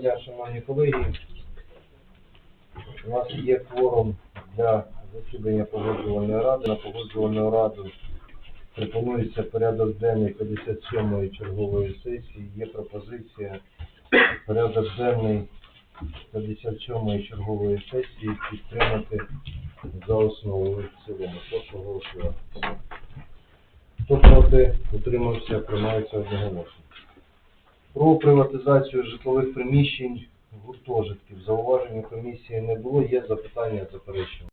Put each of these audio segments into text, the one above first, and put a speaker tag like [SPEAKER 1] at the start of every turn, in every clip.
[SPEAKER 1] дня, шановні колеги. У нас є кворум для засідання погоджувальної ради. На погоджувальну раду пропонується порядок денний 57-ї чергової сесії. Є пропозиція порядок денний 57-ї чергової сесії підтримати за основу в цілому. Прошу голосувати. Хто проти, утримався, приймається одноголосно. Про приватизацію житлових приміщень гуртожитків. Зауважень у комісії не було, є запитання, заперечення.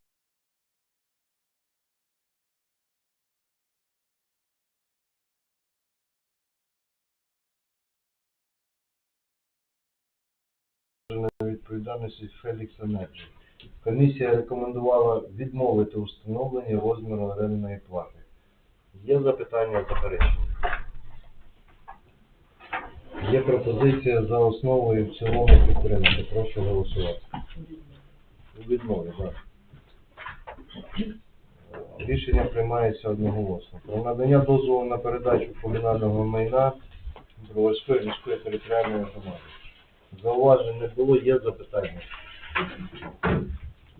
[SPEAKER 1] відповідальності Фелікс Енерджі. Комісія рекомендувала відмовити у встановленні розміру орендної плати. Є запитання, заперечення? Є пропозиція за основу і в цілому підтримати. Прошу голосувати. У так. Рішення приймається одноголосно. Про надання дозволу на передачу комунального майна Броварської міської територіальної громади. Зауважень не було, є запитання.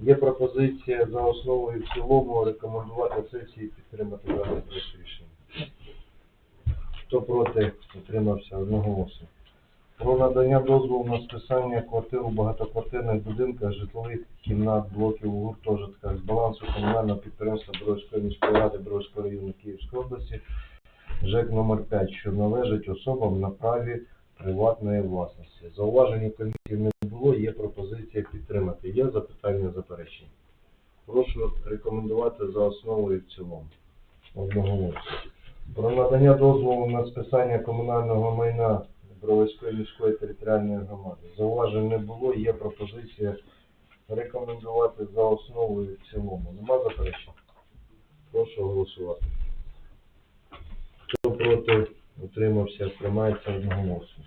[SPEAKER 1] Є пропозиція за основу і в цілому рекомендувати сесії підтримати дане рішення. Хто проти, утримався одноголосно. Про надання дозволу на списання квартир у багатоквартирних будинках, житлових кімнат, блоків у гуртожитках з балансу комунального підприємства Бровської міської ради Бровського району Київської області, ЖЕК номер 5, що належить особам на праві приватної власності. Зауважень у комісії не було, є пропозиція підтримати. Є запитання, заперечення? Прошу рекомендувати за основу і в цілому. Одноголосно. Про надання дозволу на списання комунального майна Бровицької міської територіальної громади. Зауважень не було, є пропозиція рекомендувати за основу і в цілому. Нема заперечень? Прошу голосувати. Хто проти, утримався, приймається одноголосно.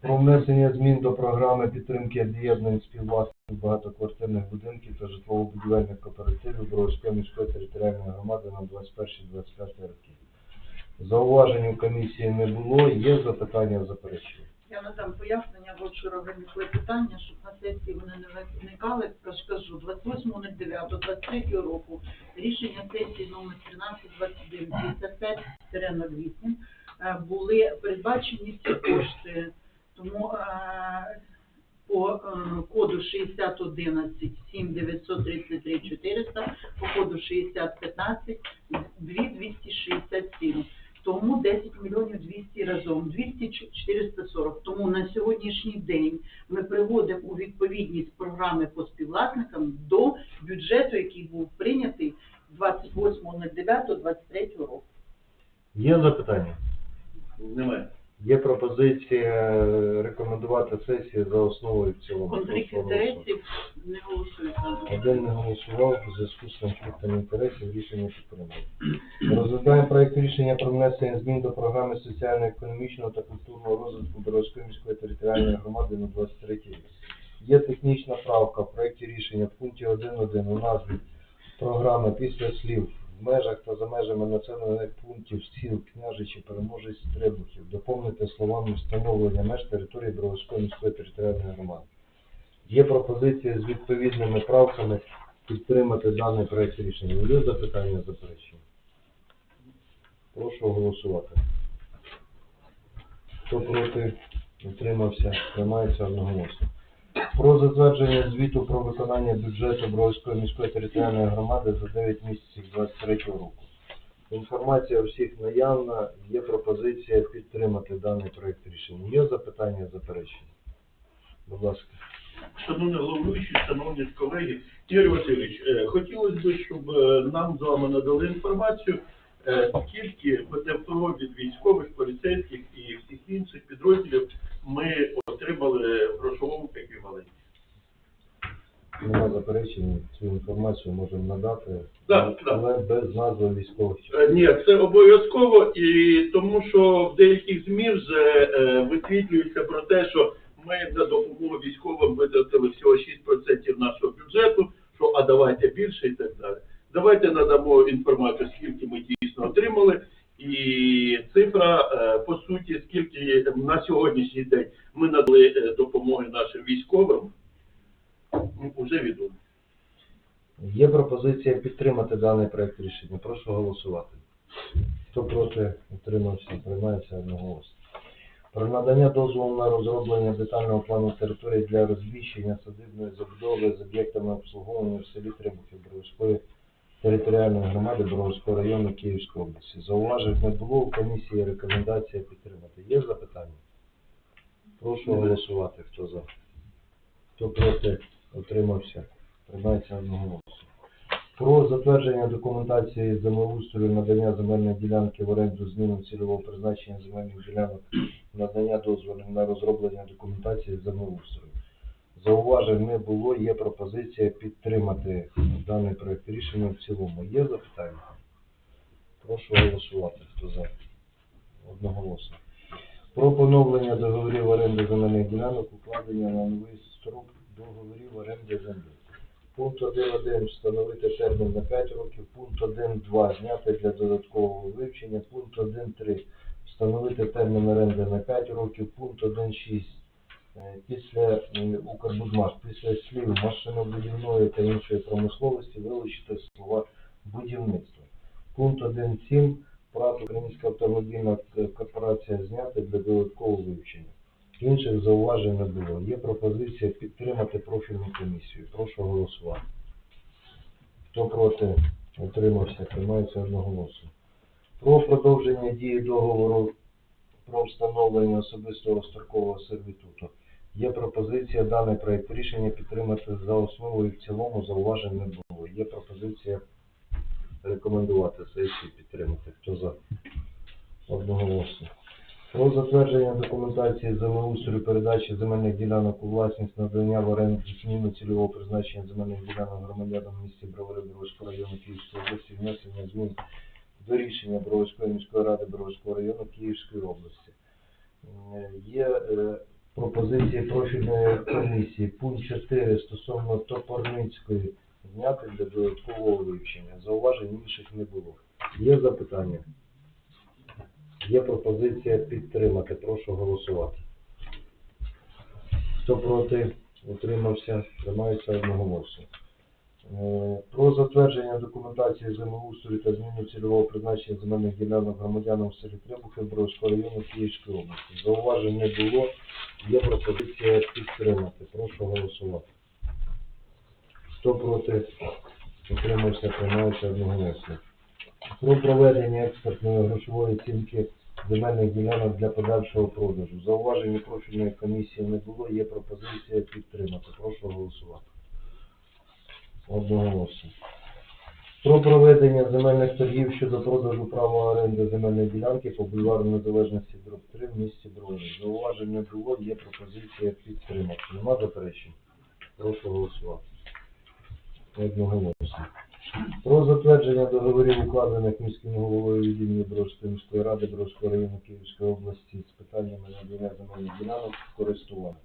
[SPEAKER 1] Про внесення змін до програми підтримки об'єднань співвласників багатоквартирних будинків та житлово-будівельних кооперативів Броварської міської територіальної громади на 21-25 роки. Зауважень у комісії не було, є запитання, заперечення.
[SPEAKER 2] Я надам пояснення, бо вчора виникли питання, щоб на сесії вони не виникали. Скажу, 28.09.23 року рішення сесії номер 1321 55 були передбачені ці кошти. 6011, 11 7 933 400, по коду 6015, 2267. Тому 10 мільйонів 200 разом, 2440. Тому на сьогоднішній день ми приводимо у відповідність програми по співвласникам до бюджету, який був прийнятий 28.09.23 року.
[SPEAKER 1] Є запитання?
[SPEAKER 3] Немає.
[SPEAKER 1] Є пропозиція рекомендувати сесію за основу і в цілому.
[SPEAKER 2] Конфлікт інтересів не голосується.
[SPEAKER 1] Один не голосував у зв'язку з конфліктом інтересів, рішення підтримано. Розглядаємо проект рішення про внесення змін до програми соціально-економічного та культурного розвитку Боровської міської територіальної громади на 23 рік. Є технічна правка в проекті рішення в пункті 1.1 у назві програми після слів в межах та за межами населених пунктів сіл, княжичі, переможець Требухів доповнити словами встановлення меж території Боровської міської територіальної громади. Є пропозиція з відповідними правками підтримати даний проект рішення. Є запитання заперечення? Прошу голосувати. Хто проти, утримався, приймається одноголосно. Про затвердження звіту про виконання бюджету Бровської міської територіальної громади за 9 місяців 2023 року. Інформація всіх наявна, є пропозиція підтримати даний проект рішення. Є запитання, заперечення? Будь ласка.
[SPEAKER 3] Шановний головуючий, шановні колеги, Ігор Васильович, е, хотілося б, щоб е, нам з вами надали інформацію, скільки ПТПО від військових, поліцейських і всіх інших підрозділів ми отримали в грошовому еквіваленті.
[SPEAKER 1] Нема заперечень, цю інформацію можемо надати,
[SPEAKER 3] так.
[SPEAKER 1] але без назви військових частин.
[SPEAKER 3] Е, Ні, це обов'язково, і тому що в деяких ЗМІ вже е, висвітлюється про те, що ми на допомогу військовим витратили всього 6% нашого бюджету, що а давайте більше і так далі. Давайте надамо інформацію, скільки ми дійсно отримали, І цифра, е, по суті, скільки на сьогоднішній день ми надали е, допомоги нашим військовим, вже відомо.
[SPEAKER 1] Є пропозиція підтримати даний проект рішення. Прошу голосувати. Хто проти, утримався, приймається одноголосно. Про надання дозволу на розроблення детального плану території для розміщення садибної забудови з об'єктами обслуговування в селі Требухів Бровської територіальної громади Бровського району Київської області. Зауважень не було у комісії рекомендація підтримати. Є запитання? Прошу голосувати. Хто за? Хто проти, утримався. Приймається одноголосно. Про затвердження документації землеустрою надання земельної ділянки в оренду зміну цільового призначення земельних ділянок, надання дозволів на розроблення документації землеустрою. Зауважень не було, є пропозиція підтримати даний проект рішення в цілому. Є запитання? Прошу голосувати. Хто за? Одноголосно. Про поновлення договорів оренди земельних ділянок, укладення на новий строк договорів оренди землі. Пункт 1.1 встановити термін на 5 років. Пункт 1.2 зняти для додаткового вивчення. Пункт 1.3 встановити термін оренди на 5 років. Пункт 1.6 е, після е, Укрбудмаш, після слів машинобудівної та іншої промисловості вилучити слова будівництва. Пункт 1.7 ПРАТ Українська автомобільна корпорація зняти для додаткового вивчення. Інших зауважень не було. Є пропозиція підтримати профільну комісію. Прошу голосувати. Хто проти, утримався, приймається одноголосно. Про продовження дії договору про встановлення особистого строкового сервітуту. Є пропозиція даний проект рішення підтримати за основу і в цілому зауважень не було. Є пропозиція рекомендувати сесії підтримати. Хто за? Одноголосно. Про затвердження документації землеустрою передачі земельних ділянок у власність надання в оренду зміну цільового призначення земельних ділянок громадянам в місті Бровари Броварського району Київської області, внесення змін до рішення Броварської міської ради Броварського району Київської області. Е, Є е, пропозиції профільної комісії. Пункт 4 стосовно Топорницької зняти для додаткового вивчення. Зауважень інших не було. Є запитання? Є пропозиція підтримати. Прошу голосувати. Хто проти, утримався, приймається одноголосно. Е, Про затвердження документації землеустрою та зміну цільового призначення земельних ділянок громадянам в селі Требухів Бровського району Київської області. Зауважень не було. Є пропозиція підтримати. Прошу голосувати. Хто проти, утримався, приймається одноголосно про проведення експертної грошової оцінки земельних ділянок для подальшого продажу. Зауваження профільної комісії не було, є пропозиція підтримати. Прошу голосувати. Одноголосно. Про проведення земельних торгів щодо продажу права оренди земельної ділянки по бульвару Незалежності дроб 3 в місті Брови. Зауважень не було, є пропозиція підтримати. Нема заперечень? Прошу голосувати. Одноголосно. Про затвердження договорів, укладених міським головою відділення Бровської міської ради Бровського району Київської області з питаннями надання земельних ділянок користування.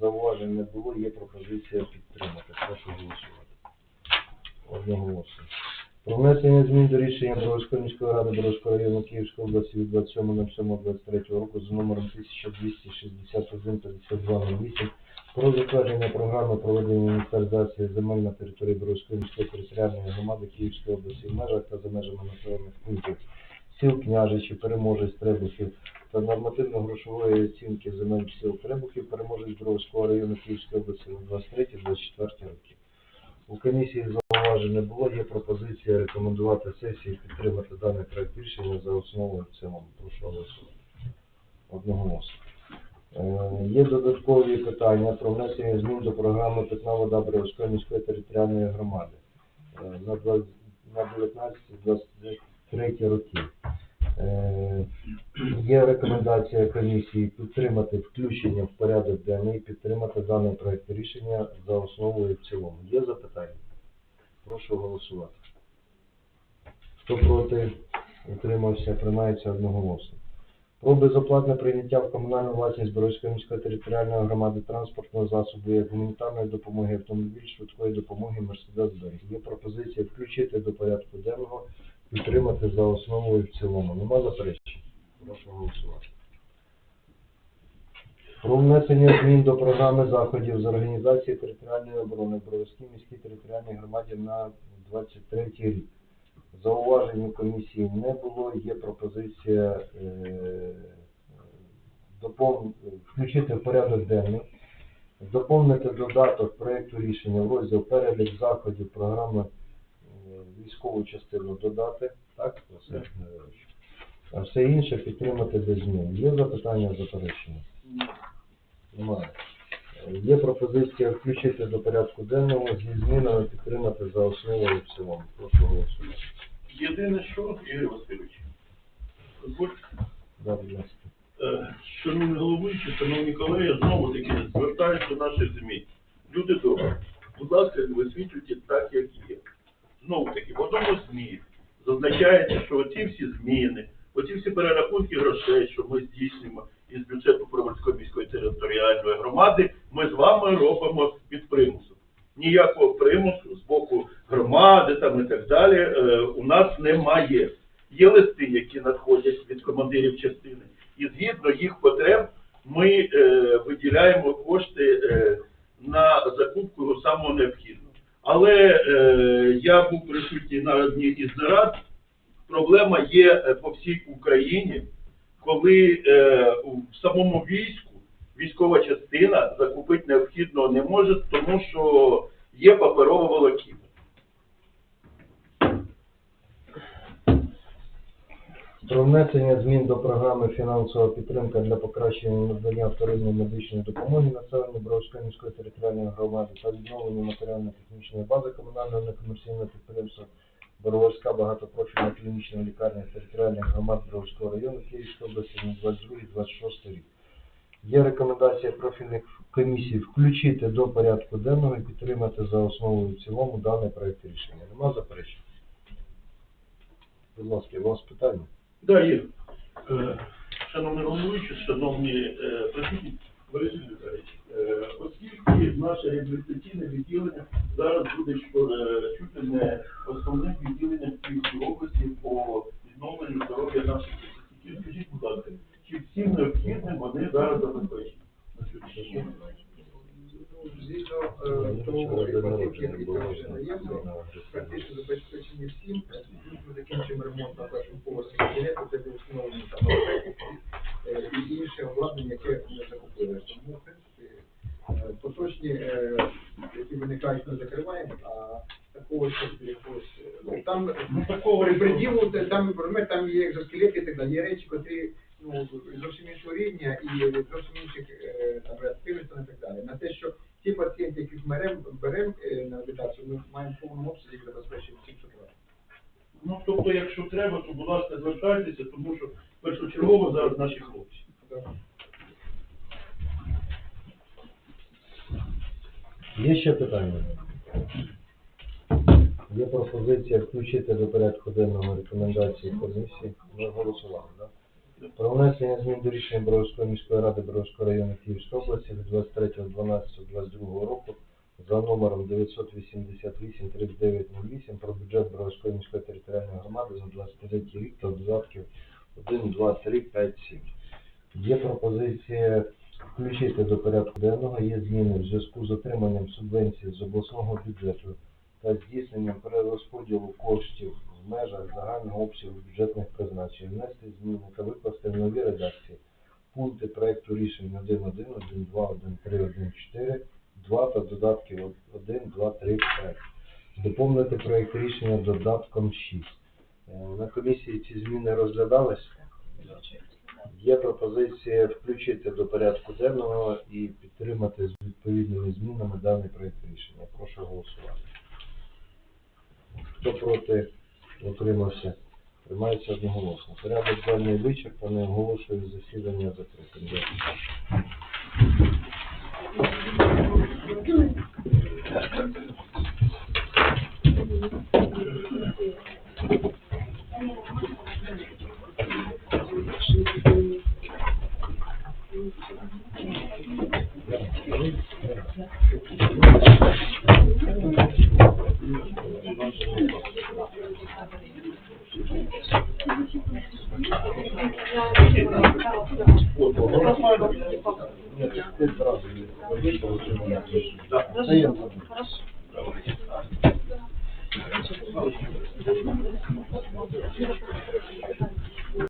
[SPEAKER 1] Зауважень не було, є пропозиція підтримати. Прошу голосувати. Одноголосно. Про внесення змін до рішення Бровської міської ради Бровського району Київської області від 27.07.23 року з номером 1261-5208 про затвердження програми проведення інвентаризації земель на території Боровської міської територіальної громади Київської області в межах та за межами населених пунктів сіл Княжичі, Переможець, Требухів та нормативно-грошової оцінки земель сіл Требухів, Переможець Боровського району Київської області на 23-24 роки. У комісії зауважень не було, є пропозиція рекомендувати сесії підтримати даний проект рішення за основу в цілому. Прошу голосувати. Одноголосно. Е, Є додаткові питання про внесення змін до програми Питна вода Бровської міської територіальної громади е, на 20 на 19-23 роки. Е, Є рекомендація комісії підтримати включення в порядок денний, підтримати даний проект рішення за основу і в цілому. Є запитання? Прошу голосувати. Хто проти, утримався, приймається одноголосно. Про безоплатне прийняття в комунальну власність Боровської міської територіальної громади транспортного засобу як гуманітарної допомоги автомобіль швидкої допомоги Мерседес Бенz. Є пропозиція включити до порядку денного підтримати за основу і в цілому. Нема заперечень? Прошу голосувати. Про внесення змін до програми заходів з організації територіальної оборони в Броварській міській територіальній громаді на 23 рік. Зауважень у комісії не було, є пропозиція е, допов... включити в порядок денний, доповнити додаток проєкту рішення в розділ перелік заходів програми е, військову частину додати, так, Василь Григорович? А все інше підтримати без змін. Є запитання, заперечення? Немає. Є пропозиція включити до порядку денного зі змінами підтримати за основу і в цілому. Прошу голосувати.
[SPEAKER 3] Єдине, що, Ігор Васильович, дозвольте,
[SPEAKER 1] Да, будь ласка.
[SPEAKER 3] Е, Шановні головуючі, шановні колеги, знову таки звертаюся до наших ЗМІ. Люди добрі, будь ласка, висвітлюйте так, як є. Знову таки, в одному ЗМІ зазначається, що оці всі зміни, оці всі перерахунки грошей, що ми здійснюємо із бюджету Провольської міської територіальної громади, ми з вами робимо під примусом. Ніякого примусу з боку громади там і так далі е, у нас немає. Є листи, які надходять від командирів частини, і згідно їх потреб ми е, виділяємо кошти е, на закупку самого необхідного. Але я був присутній на одній із нарад. Проблема є по всій Україні, коли е, в самому війську військова частина закупити необхідного не може, тому що є паперова волокіна.
[SPEAKER 1] Про внесення змін до програми фінансова підтримка для покращення надання вторинної медичної допомоги населенню Бровської територіальної громади та відновлення матеріально-технічної бази комунального некомерційного підприємства Боровська багатопрофільна клінічна лікарня територіальних громад Бровського району Київської області на 22-26 рік. Є рекомендація профільних комісій включити до порядку денного і підтримати за основу в цілому даний проект рішення. Нема заперечень? Будь ласка, у вас питання?
[SPEAKER 3] Да, є. Е, Шановні головуючі, шановні е, присутні, Борис Віталійович, е, оскільки наше реабілітаційне відділення зараз буде е, чути не основним відділенням Київської області по відновленню здоров'я наших працівників, скажіть, будь ласка, чи всім необхідним вони зараз забезпечені?
[SPEAKER 4] Згідно е, того іпотеки, які забезпечені всім. Ми закінчимо ремонт на першому поверсі кабінету, де був там і інше обладнання, яке ми закупили. Тому, в принципі, е, поточні, е, які виникають, ми закриваємо, а такого щось якогось, е, ну, там
[SPEAKER 3] Ну, такого
[SPEAKER 4] при приділу, там, розумієте, там є екзоскелети і так далі, є речі, котрі ну, зовсім іншого рівня і зовсім інших е, там, реактивностей і так далі. На те, що ті пацієнти, яких ми беремо берем, е, на реабілітацію, ми маємо в повному обсязі забезпечити що треба.
[SPEAKER 3] Ну, тобто, якщо треба, то, будь ласка, звертайтеся, тому що першочергово зараз наші хлопці.
[SPEAKER 1] Є ще питання? Є пропозиція включити до порядку денного рекомендації комісії. Ми голосували, так? Про внесення змін до рішення Боровської міської ради Боровського району Київської області від 23.12.22 року за номером 988-3908 про бюджет Боровської міської територіальної громади за 23 рік та додатків 1, 2, 3, 5, 7. Є пропозиція включити до порядку денного, є зміни в зв'язку з отриманням субвенції з обласного бюджету та здійсненням перерозподілу коштів в межах загального обсягу бюджетних призначень, внести зміни та викласти в нові редакції пункти проекту рішень 1.1, 1.2, 1.3, 1.4, 2 та додатки 1, 2, 3, 5. Доповнити проект рішення додатком 6. Е, на комісії ці зміни розглядались. Є пропозиція включити до порядку денного і підтримати з відповідними змінами даний проєкт рішення. Прошу голосувати. Хто проти утримався? Приймається одноголосно. Порядок денний вичерпаний. Оголошую засідання закритим. Дякую.
[SPEAKER 5] Thank
[SPEAKER 1] you.